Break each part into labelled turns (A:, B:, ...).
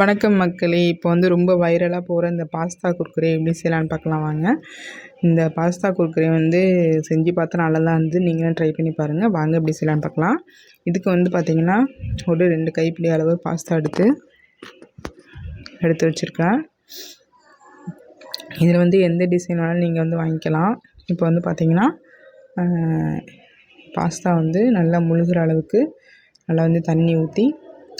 A: வணக்கம் மக்களே. இப்போ வந்து ரொம்ப வைரலாக போகிற இந்த பாஸ்தா குர்குரே எப்படி செய்யலான்னு பார்க்கலாம் வாங்க. இந்த பாஸ்தா குர்குரே வந்து செஞ்சு பார்த்தா நல்லா தான் வந்து நீங்களும் ட்ரை பண்ணி பாருங்கள் வாங்க எப்படி செய்யலான்னு பார்க்கலாம். இதுக்கு வந்து பார்த்திங்கன்னா ஒரு ரெண்டு கைப்பிடி அளவு பாஸ்தா எடுத்து எடுத்து வச்சுருக்கேன். இதில் வந்து எந்த டிசைன் வேணாலும் நீங்கள் வந்து வாங்கிக்கலாம். இப்போ வந்து பார்த்திங்கன்னா பாஸ்தா வந்து நல்லா முழுகிற அளவுக்கு நல்லா வந்து தண்ணி ஊற்றி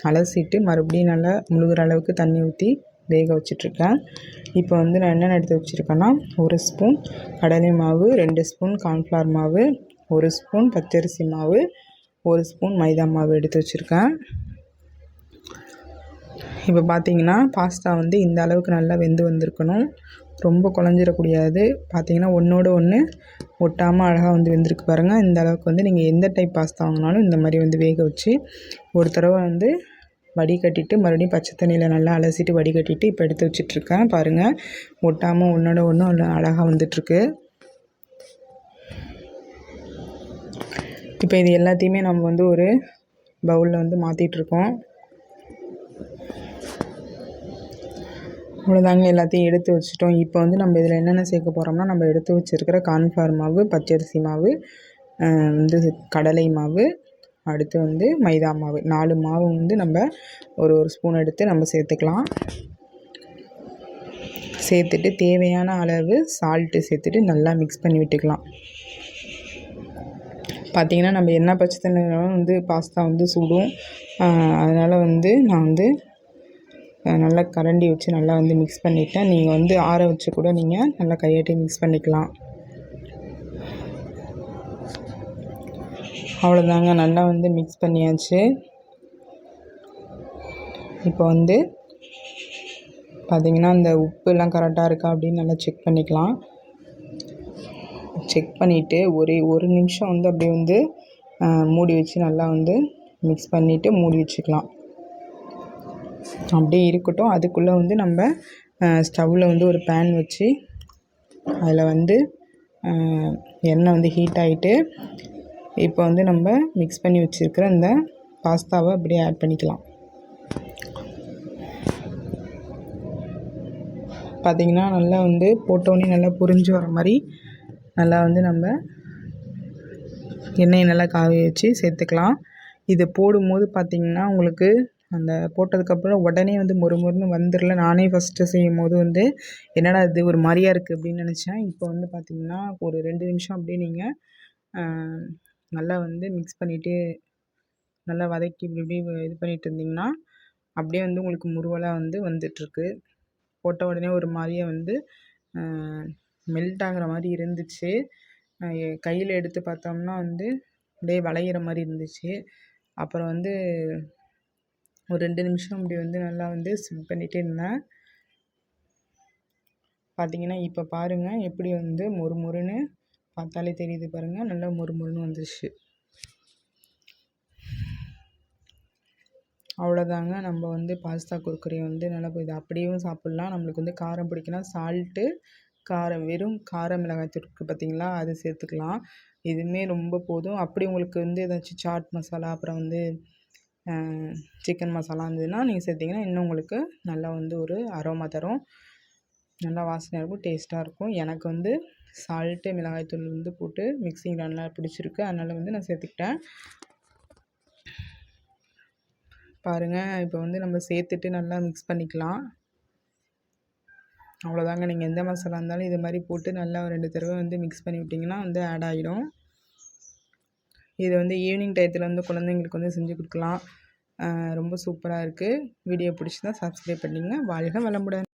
A: அலசிட்டு மறுபடியும் நல்லா முழுகிற அளவுக்கு தண்ணி ஊற்றி வேக வச்சிட்ருக்கேன். இப்போ வந்து நான் என்னென்ன எடுத்து வச்சுருக்கேன்னா ஒரு ஸ்பூன் கடலை மாவு ரெண்டு ஸ்பூன் கார்ன்ஃப்ளவர் மாவு ஒரு ஸ்பூன் பச்சரிசி மாவு ஒரு ஸ்பூன் மைதா மாவு எடுத்து வச்சுருக்கேன். இப்போ பார்த்தீங்கன்னா பாஸ்தா வந்து இந்த அளவுக்கு நல்லா வெந்து வந்திருக்கணும். ரொம்ப குழஞ்சிடக்கூடாது பார்த்தீங்கன்னா ஒன்றோடு ஒன்று ஒட்டாமல் அழகாக வந்து வெந்திருக்கு பாருங்கள் இந்த அளவுக்கு வந்து நீங்கள் எந்த டைப் பாஸ்தா வாங்கினாலும் இந்த மாதிரி வந்து வேக வச்சு ஒரு தடவை வந்து வடிகட்டிட்டு மறுபடியும் பச்சை தண்ணியில் நல்லா அலசிட்டு வடிகட்டிட்டு இப்போ எடுத்து வச்சிட்ருக்கேன் பாருங்கள் ஒட்டாமல் ஒன்றோட ஒன்று அழகாக வந்துட்டுருக்கு இப்போ இது எல்லாத்தையுமே நம்ம வந்து ஒரு பவுலில் வந்து மாற்றிட்டுருக்கோம் இவ்வளோதாங்க எல்லாத்தையும் எடுத்து வச்சுட்டோம். இப்போ வந்து நம்ம இதில் என்னென்ன சேர்க்க போகிறோம்னா நம்ம எடுத்து வச்சுருக்கிற கான்ஃபார் மாவு பச்சரிசி மாவு வந்து கடலை மாவு அடுத்து வந்து மைதா மாவு. நாலு மாவு வந்து நம்ம ஒரு ஒரு ஸ்பூன் எடுத்து நம்ம சேர்த்துக்கலாம். சேர்த்துட்டு தேவையான அளவு சால்ட்டு சேர்த்துட்டு நல்லா மிக்ஸ் பண்ணி விட்டுக்கலாம். பார்த்திங்கன்னா நம்ம என்ன பச்சை தண்ணினாலும் வந்து பாஸ்தா வந்து சுடும். அதனால் வந்து நான் வந்து நல்லா கரண்டி வச்சு நல்லா வந்து மிக்ஸ் பண்ணிவிட்டேன் நீங்கள் வந்து ஆற வச்சு கூட நீங்கள் நல்லா கையாட்டி மிக்ஸ் பண்ணிக்கலாம். அவ்வளோதாங்க நல்லா வந்து மிக்ஸ் பண்ணியாச்சு. இப்போ வந்து பார்த்திங்கன்னா அந்த உப்புலாம் கரெக்டாக இருக்கா அப்படின்னு நல்லா செக் பண்ணிக்கலாம். செக் பண்ணிவிட்டு ஒரு ஒரு நிமிஷம் வந்து அப்படியே வந்து மூடி வச்சு நல்லா வந்து மிக்ஸ் பண்ணிவிட்டு மூடி வச்சுக்கலாம். அப்படியே இருக்கட்டும். அதுக்குள்ளே வந்து நம்ம ஸ்டவ்வில் வந்து ஒரு பேன் வச்சு அதில் வந்து எண்ணெய் வந்து ஹீட் ஆகிட்டு இப்போ வந்து நம்ம மிக்ஸ் பண்ணி வச்சுருக்கிற இந்த பாஸ்தாவை அப்படியே ஆட் பண்ணிக்கலாம். பார்த்திங்கன்னா நல்லா வந்து போட்டோன்னே நல்லா புரிஞ்சு வர மாதிரி நல்லா வந்து நம்ம எண்ணெயை நல்லா காய வச்சு சேர்த்துக்கலாம். இதை போடும்போது பார்த்திங்கன்னா உங்களுக்கு அந்த போட்டதுக்கப்புறம் உடனே வந்து மொறு மொறுன்னு வந்துடல. நானே ஃபஸ்ட்டு செய்யும் போது வந்து என்னடா இது ஒரு மாதிரியா இருக்குது அப்படின்னு நினச்சேன். இப்போ வந்து பார்த்திங்கன்னா ஒரு ரெண்டு நிமிஷம் அப்படியே நீங்கள் நல்லா வந்து மிக்ஸ் பண்ணிவிட்டு நல்லா வதக்கி இப்படி இப்படி இது பண்ணிகிட்டு இருந்திங்கன்னா அப்படியே வந்து உங்களுக்கு முருவலாக வந்து வந்துட்டுருக்கு. போட்ட உடனே ஒரு மாதிரியே வந்து மெல்ட் ஆகிற மாதிரி இருந்துச்சு. கையில் எடுத்து பார்த்தோம்னா வந்து அப்படியே வளையிற மாதிரி இருந்துச்சு. அப்புறம் வந்து ஒரு ரெண்டு நிமிஷம் அப்படி வந்து நல்லா வந்து சிம் பண்ணிகிட்டே இருந்தேன். பார்த்தீங்கன்னா இப்போ பாருங்கள் எப்படி வந்து மொறு மொறுன்னு பார்த்தாலே தெரியுது பாருங்கள் நல்லா மொறு மொறுன்னு வந்துருச்சு. அவ்வளோதாங்க நம்ம வந்து பாஸ்தா குர்குரே வந்து நல்லா இது அப்படியும் சாப்பிட்லாம். நம்மளுக்கு வந்து காரம் பிடிக்குன்னா சால்ட்டு காரம் வெறும் கார மிளகாய் தூள் பார்த்தீங்களா அது சேர்த்துக்கலாம். இதுவுமே ரொம்ப போதும். அப்படி உங்களுக்கு வந்து ஏதாச்சும் சாட் மசாலா அப்புறம் வந்து சிக்கன் மசாலா இருந்ததுன்னா நீங்கள் சேர்த்திங்கன்னா இன்னும் உங்களுக்கு நல்லா வந்து ஒரு அரோமா தரும். நல்லா வாசனையாக இருக்கும் டேஸ்ட்டாக இருக்கும். எனக்கு வந்து சால்ட்டு மிளகாய்த்தூள் வந்து போட்டு மிக்சிங் நல்லா பிடிச்சிருக்கு. அதனால் வந்து நான் சேர்த்துக்கிட்டேன். பாருங்கள் இப்போ வந்து நம்ம சேர்த்துட்டு நல்லா மிக்ஸ் பண்ணிக்கலாம். அவ்வளோதாங்க நீங்கள் எந்த மசாலா இருந்தாலும் இது மாதிரி போட்டு நல்லா ரெண்டு தடவை வந்து மிக்ஸ் பண்ணி விட்டிங்கன்னா வந்து ஆட் ஆகிடும் இது வந்து ஈவினிங் டயத்தில் வந்து குழந்தைங்களுக்கு வந்து செஞ்சு கொடுக்கலாம். ரொம்ப சூப்பராக இருக்குது வீடியோ பிடிச்சிருந்தா சப்ஸ்கிரைப் பண்ணிங்க வாழ்க வளமுடன்.